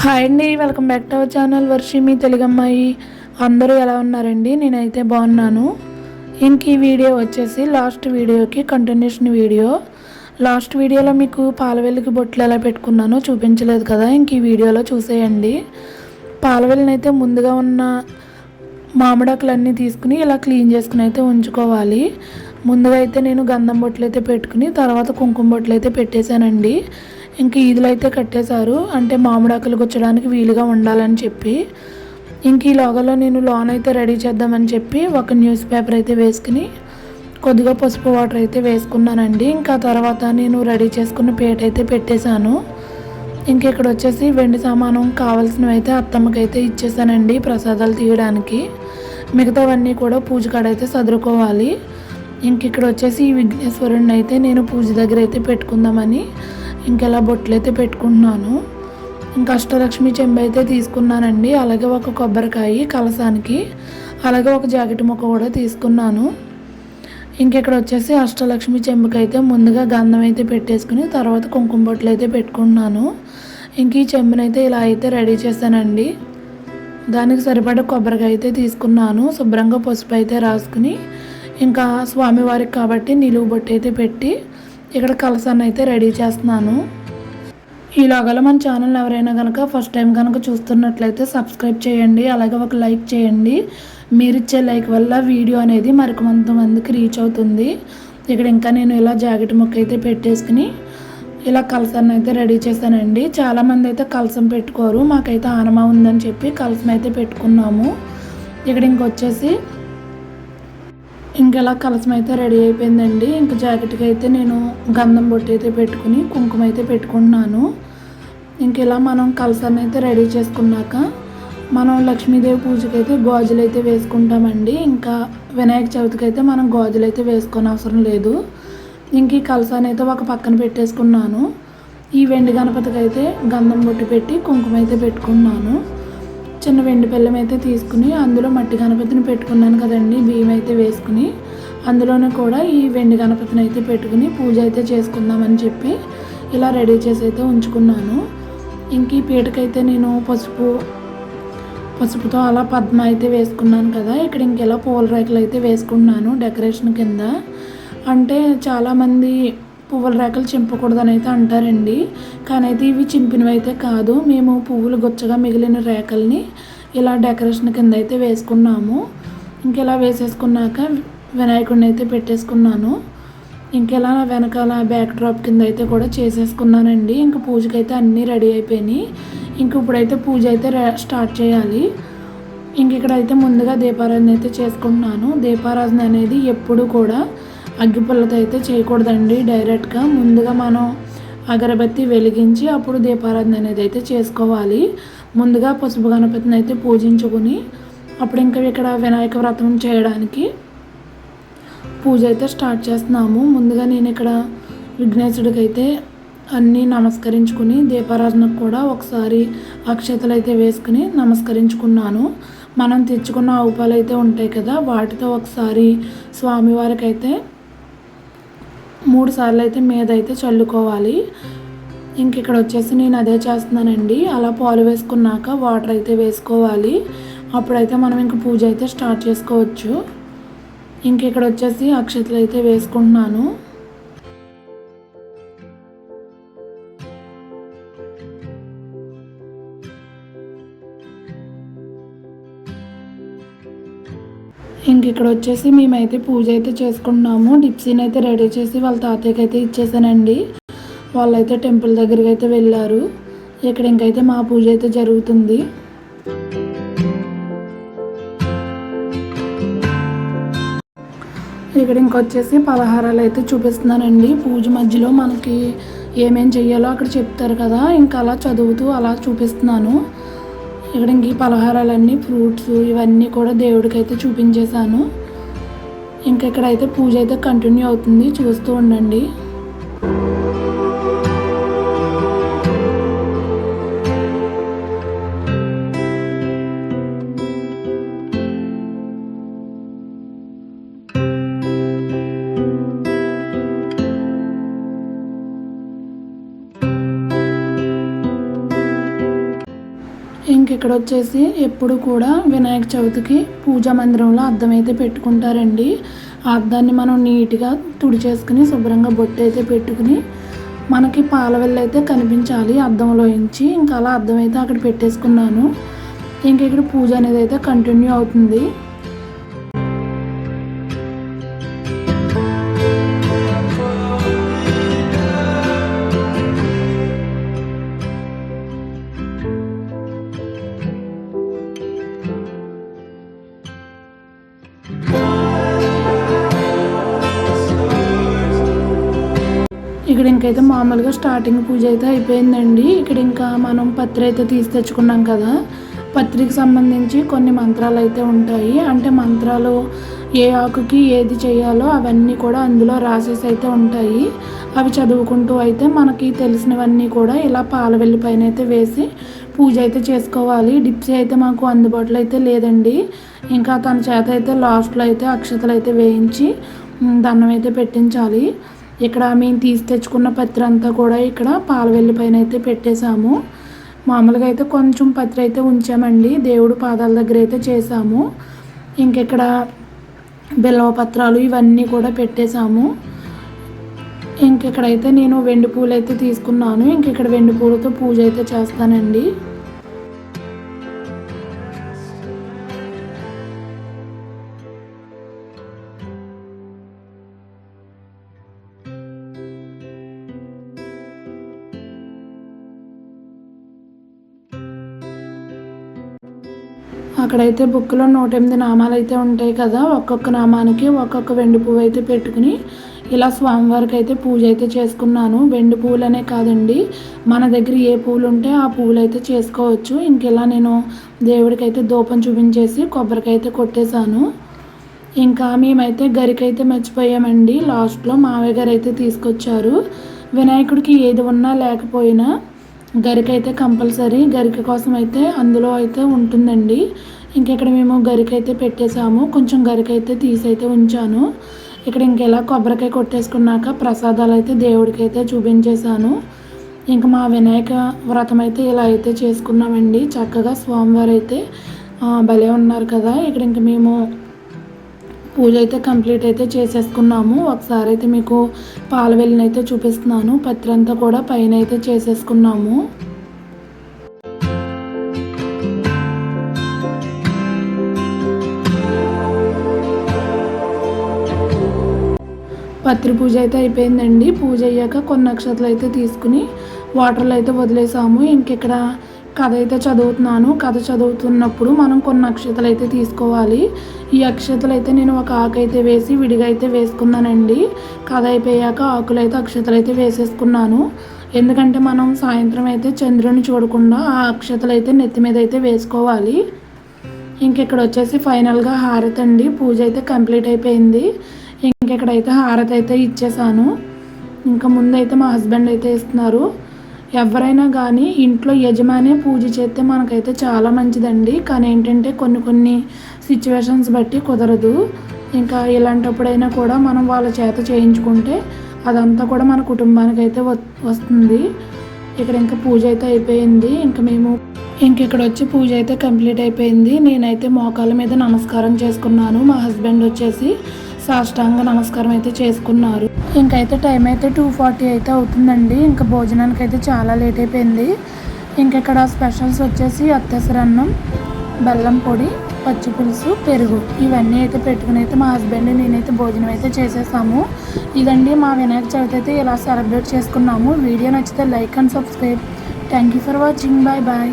Hi అండి welcome back to our channel Varshi మీ తెలుగమ్మాయి. అందరూ ఎలా ఉన్నారండి? నేనైతే బాగున్నాను. ఇంక ఈ వీడియో వచ్చేసి లాస్ట్ వీడియోకి కంటిన్యూషన్ వీడియో. లాస్ట్ వీడియోలో మీకు పాలవెల్లికి బొట్లు ఎలా పెట్టుకున్నానో చూపించలేదు కదా ఇంక ఈ వీడియోలో చూసేయండి. పాలవెల్లిని అయితే ముందుగా ఉన్న మామిడాకులన్నీ తీసుకుని ఇలా క్లీన్ చేసుకుని అయితే ఉంచుకోవాలి. ముందుగా అయితే నేను గంధం బొట్లు అయితే పెట్టుకుని తర్వాత కుంకుమ బొట్లు అయితే పెట్టేశానండి. ఇంక ఈదులు అయితే కట్టేశారు. అంటే మామిడాకులు గుచ్చడానికి వీలుగా ఉండాలని చెప్పి. ఇంక ఈ లోగలో నేను లోన్ అయితే రెడీ చేద్దామని చెప్పి ఒక న్యూస్ పేపర్ అయితే వేసుకుని కొద్దిగా పసుపు వాటర్ అయితే వేసుకున్నానండి. ఇంకా తర్వాత నేను రెడీ చేసుకున్న పేట అయితే పెట్టేశాను. ఇంక ఇక్కడ వచ్చేసి వెండి సామానం కావాల్సినవి అయితే అత్తమ్మకి అయితే ఇచ్చేసానండి ప్రసాదాలు తీయడానికి. మిగతావన్నీ కూడా పూజ కాడ అయితే సదురుకోవాలి. ఇంక ఇక్కడ వచ్చేసి ఈ విఘ్నేశ్వరుడిని అయితే నేను పూజ దగ్గర అయితే పెట్టుకుందామని ఇంకెలా బొట్లు అయితే పెట్టుకుంటున్నాను ఇంకా అష్టలక్ష్మి చెంబు అయితే తీసుకున్నానండి. అలాగే ఒక కొబ్బరికాయ కలసానికి అలాగే ఒక జాకెట్ ముక్క కూడా తీసుకున్నాను. ఇంకెక్కడ వచ్చేసి అష్టలక్ష్మి చెంబుకైతే ముందుగా గంధం అయితే పెట్టేసుకుని తర్వాత కుంకుమ బొట్లు అయితే పెట్టుకున్నాను ఇంక ఈ చెంబునైతే ఇలా అయితే రెడీ చేశానండి. దానికి సరిపడా కొబ్బరికాయ అయితే తీసుకున్నాను. శుభ్రంగా పసుపు అయితే రాసుకుని ఇంకా స్వామివారికి కాబట్టి నిలువు బొట్టు అయితే పెట్టి ఇక్కడ కలసాన్ని అయితే రెడీ చేస్తున్నాను. ఈలోగల మన ఛానల్ ఎవరైనా కనుక ఫస్ట్ టైం కనుక చూస్తున్నట్లయితే సబ్స్క్రైబ్ చేయండి అలాగే ఒక లైక్ చేయండి. మీరు ఇచ్చే లైక్ వల్ల వీడియో అనేది మరికొంతమందికి రీచ్ అవుతుంది. ఇక్కడ ఇంకా నేను ఇలా జాకెట్ ముక్క అయితే పెట్టేసుకుని ఇలా కలసాన్ని అయితే రెడీ చేశానండి. చాలామంది అయితే కలసం పెట్టుకోరు మాకైతే ఆనమా ఉందని చెప్పి కలసం అయితే పెట్టుకున్నాము. ఇక్కడ ఇంకొచ్చేసి ఇంకెలా కలసం అయితే రెడీ అయిపోయిందండి. ఇంకా జాకెట్కి అయితే నేను గంధం బొట్టు అయితే పెట్టుకుని కుంకుమ అయితే పెట్టుకుంటున్నాను ఇంక ఇలా మనం కలసాన్ని అయితే రెడీ చేసుకున్నాక మనం లక్ష్మీదేవి పూజకి అయితే గాజులు అయితే వేసుకుంటామండి. ఇంకా వినాయక చవితికి అయితే మనం గాజులు అయితే వేసుకొని అవసరం లేదు. ఇంక ఈ కలసాన్ని అయితే ఒక పక్కన పెట్టేసుకున్నాను. ఈ వెండి గణపతికి అయితే గంధం బొట్టు పెట్టి కుంకుమ అయితే పెట్టుకున్నాను. చిన్న వెండి పెళ్ళం అయితే తీసుకుని అందులో మట్టి గణపతిని పెట్టుకున్నాను కదండి బియ్యం అయితే వేసుకుని. అందులోనే కూడా ఈ వెండి గణపతిని అయితే పెట్టుకుని పూజ అయితే చేసుకుందామని చెప్పి ఇలా రెడీ చేసి అయితే ఉంచుకున్నాను. ఇంక ఈ పీటకైతే నేను పసుపు పసుపుతో అలా పద్మ అయితే వేసుకున్నాను కదా ఇక్కడ ఇంకెలా పూల రేకులు అయితే వేసుకున్నాను డెకరేషన్ కింద. అంటే చాలామంది పువ్వుల రేకలు చింపకూడదని అయితే అంటారండి. కానీ అయితే ఇవి చింపినవి అయితే కాదు. మేము పువ్వులు గుచ్చగా మిగిలిన రేఖల్ని ఇలా డెకరేషన్ కింద అయితే వేసుకున్నాము. ఇంకెలా వేసేసుకున్నాక వినాయకుడిని అయితే పెట్టేసుకున్నాను. ఇంకెలా వెనకాల బ్యాక్ డ్రాప్ కింద అయితే కూడా చేసేసుకున్నానండి. ఇంక పూజకి అయితే అన్నీ రెడీ అయిపోయినాయి. ఇంక ఇప్పుడైతే పూజ అయితే స్టార్ట్ చేయాలి. ఇంక ఇక్కడైతే ముందుగా దీపారాధన అయితే చేసుకుంటున్నాను. దీపారాధన అనేది ఎప్పుడు కూడా అగ్గిపుల్లతో అయితే చేయకూడదండి డైరెక్ట్గా. ముందుగా మనం అగరబత్తి వెలిగించి అప్పుడు దీపారాధన అనేది అయితే చేసుకోవాలి. ముందుగా పసుపు గణపతిని అయితే పూజించుకుని అప్పుడు ఇంకా ఇక్కడ వినాయక వ్రతం చేయడానికి పూజ అయితే స్టార్ట్ చేస్తున్నాము. ముందుగా నేను ఇక్కడ విఘ్నేశుడికి అయితే అన్నీ నమస్కరించుకుని దీపారాధనకు కూడా ఒకసారి అక్షతలు అయితే వేసుకుని నమస్కరించుకున్నాను. మనం తెచ్చుకున్న ఆవుపాలు అయితే ఉంటాయి కదా వాటితో ఒకసారి స్వామివారికి అయితే మూడు సార్లు అయితే మీద అయితే చల్లుకోవాలి. ఇంక ఇక్కడ వచ్చేసి నేను అదే చేస్తున్నానండి. అలా పాలు వేసుకున్నాక వాటర్ అయితే వేసుకోవాలి. అప్పుడైతే మనం ఇంక పూజ అయితే స్టార్ట్ చేసుకోవచ్చు. ఇంక ఇక్కడ వచ్చేసి అక్షతలు అయితే వేసుకుంటున్నాను. ఇంక ఇక్కడ వచ్చేసి మేమైతే పూజ అయితే చేసుకుంటున్నాము. డిప్సీని అయితే రెడీ చేసి వాళ్ళ తాతయ్యకి అయితే ఇచ్చేసానండి. వాళ్ళైతే టెంపుల్ దగ్గరికి అయితే వెళ్ళారు. ఇక్కడ ఇంకైతే మా పూజ అయితే జరుగుతుంది. ఇక్కడ ఇంకొచ్చేసి పలహారాలు అయితే చూపిస్తున్నానండి. పూజ మధ్యలో మనకి ఏమేం చెయ్యాలో అక్కడ చెప్తారు కదా. ఇంకా అలా చదువుతూ అలా చూపిస్తున్నాను. ఇక్కడ ఇంక ఈ పలహారాలన్నీ ఫ్రూట్స్ ఇవన్నీ కూడా దేవుడికి అయితే చూపించేశాను. ఇంకా ఇక్కడైతే పూజ అయితే కంటిన్యూ అవుతుంది చూస్తూ ఉండండి. మనకి ఇక్కడ వచ్చేసి ఎప్పుడు కూడా వినాయక చవితికి పూజా మందిరంలో అద్దం అయితే పెట్టుకుంటారండి. ఆ అద్దాన్ని మనం నీట్గా తుడిచేసుకుని శుభ్రంగా బొట్టు అయితే పెట్టుకుని మనకి పాలవెల్లు అయితే కనిపించాలి అద్దంలో ఇంచి ఇంకా అలా అద్దం అయితే అక్కడ పెట్టేసుకున్నాను. ఇంక ఇక్కడ పూజ అనేది అయితే కంటిన్యూ అవుతుంది. ఇక్కడ ఇంకైతే మామూలుగా స్టార్టింగ్ పూజ అయితే అయిపోయిందండి. ఇక్కడ ఇంకా మనం పత్రి అయితే తీసి తెచ్చుకున్నాం కదా. పత్రికి సంబంధించి కొన్ని మంత్రాలు అయితే ఉంటాయి. అంటే మంత్రాలు ఏ ఆకుకి ఏది చేయాలో అవన్నీ కూడా అందులో రాసేసి అయితే ఉంటాయి. అవి చదువుకుంటూ అయితే మనకి తెలిసినవన్నీ కూడా ఇలా పాలవెల్లి పైన అయితే వేసి పూజ అయితే చేసుకోవాలి. డిప్సీ అయితే మాకు అందుబాటులో అయితే లేదండి. ఇంకా తన చేత అయితే లాస్ట్లో అయితే అక్షతలు అయితే వేయించి దండం అయితే పెట్టించాలి. ఇక్కడ మేము తీసి తెచ్చుకున్న పత్రి అంతా కూడా ఇక్కడ పాలవెల్లి పైన అయితే పెట్టేశాము. మామూలుగా అయితే కొంచెం పత్రి అయితే ఉంచామండి. దేవుడు పాదాల దగ్గర అయితే చేసాము ఇంకెక్కడ బిల్వ పత్రాలు ఇవన్నీ కూడా పెట్టేశాము. ఇంకెక్కడైతే నేను వెండి పూలు అయితే తీసుకున్నాను. ఇంకెక్కడ వెండి పూలతో పూజ అయితే చేస్తానండి. అక్కడైతే బుక్లో నూట ఎనిమిది నామాలు అయితే ఉంటాయి కదా ఒక్కొక్క నామానికి ఒక్కొక్క వెండి పువ్వు అయితే పెట్టుకుని ఇలా స్వామివారికి అయితే పూజ అయితే చేసుకున్నాను. వెండి పువ్వులనే కాదండి మన దగ్గర ఏ పువ్వులు ఉంటే ఆ పువ్వులు అయితే చేసుకోవచ్చు ఇంకెలా నేను దేవుడికైతే దూపం చూపించేసి కొబ్బరికైతే కొట్టేశాను. ఇంకా మేమైతే గరికైతే మర్చిపోయామండి. లాస్ట్లో మావయ్య గారు అయితే తీసుకొచ్చారు. వినాయకుడికి ఏది ఉన్నా లేకపోయినా గరిక అయితే కంపల్సరీ గరిక కోసం అయితే అందులో అయితే ఉంటుందండి. ఇంకెక్కడ మేము గరిక అయితే పెట్టేసాము కొంచెం గరిక అయితే తీసి అయితే ఉంచాను. ఇక్కడ ఇంకెలా కొబ్బరికాయ కొట్టేసుకున్నాక ప్రసాదాలు అయితే దేవుడికి అయితే చూపించేశాను. ఇంకా మా వినాయక వ్రతం అయితే ఇలా అయితే చేసుకున్నామండి. చక్కగా స్వామివారు అయితే భలే ఉన్నారు కదా. ఇక్కడ ఇంక మేము పూజ అయితే కంప్లీట్ అయితే చేసేసుకున్నాము. ఒకసారి అయితే మీకు పాలవెల్లిని అయితే చూపిస్తున్నాను. పత్రి అంతా కూడా పైన అయితే చేసేసుకున్నాము. పత్రి పూజ అయితే అయిపోయిందండి. పూజ అయ్యాక కొన్ని నక్షత్రాలు అయితే తీసుకుని వాటర్లో అయితే వదిలేసాము. ఇంకెక్కడ కథ అయితే చదువుతున్నాను. కథ చదువుతున్నప్పుడు మనం కొన్ని అక్షతలు అయితే తీసుకోవాలి. ఈ అక్షతలు అయితే నేను ఒక ఆకు అయితే వేసి విడిగా అయితే వేసుకున్నానండి. కథ అయిపోయాక ఆకులు అయితే అక్షతలు అయితే వేసేసుకున్నాను. ఎందుకంటే మనం సాయంత్రం అయితే చంద్రుని చూడకుండా ఆ అక్షతలు అయితే నెత్తి మీద అయితే వేసుకోవాలి. ఇంకెక్కడ వచ్చేసి ఫైనల్గా హారతి అండి. పూజ అయితే కంప్లీట్ అయిపోయింది. ఇంకెక్కడైతే హారతి అయితే ఇచ్చేసాను. ఇంకా ముందైతే మా హస్బెండ్ అయితే ఇస్తున్నారు ఎవరైనా కానీ ఇంట్లో యజమానే పూజ చేస్తే మనకైతే చాలా మంచిదండి. కానీ ఏంటంటే కొన్ని కొన్ని సిచ్యువేషన్స్ బట్టి కుదరదు. ఇంకా ఇలాంటప్పుడైనా కూడా మనం వాళ్ళ చేత చేయించుకుంటే అదంతా కూడా మన కుటుంబానికి అయితే వస్తుంది. ఇక్కడ ఇంకా పూజ అయితే అయిపోయింది. ఇంకా మేము ఇంక ఇక్కడ వచ్చి పూజ అయితే కంప్లీట్ అయిపోయింది. నేనైతే మోకాల మీద నమస్కారం చేసుకున్నాను. మా హస్బెండ్ వచ్చేసి సాష్టాంగ నమస్కారం అయితే చేసుకున్నారు. ఇంకైతే టైం అయితే టూ ఫార్టీ అయితే అవుతుందండి. ఇంకా భోజనానికి అయితే చాలా లేట్ అయిపోయింది. ఇంకెక్కడ స్పెషల్స్ వచ్చేసి అత్తెసరన్నం బెల్లం పొడి పచ్చి పులుసు పెరుగు ఇవన్నీ అయితే పెట్టుకుని అయితే మా హస్బెండ్ నేనైతే భోజనం అయితే చేసేసాము. ఇదండి మా వినాయక చవితి అయితే ఇలా సెలబ్రేట్ చేసుకున్నాము. వీడియో నచ్చితే like and subscribe thank you for watching bye bye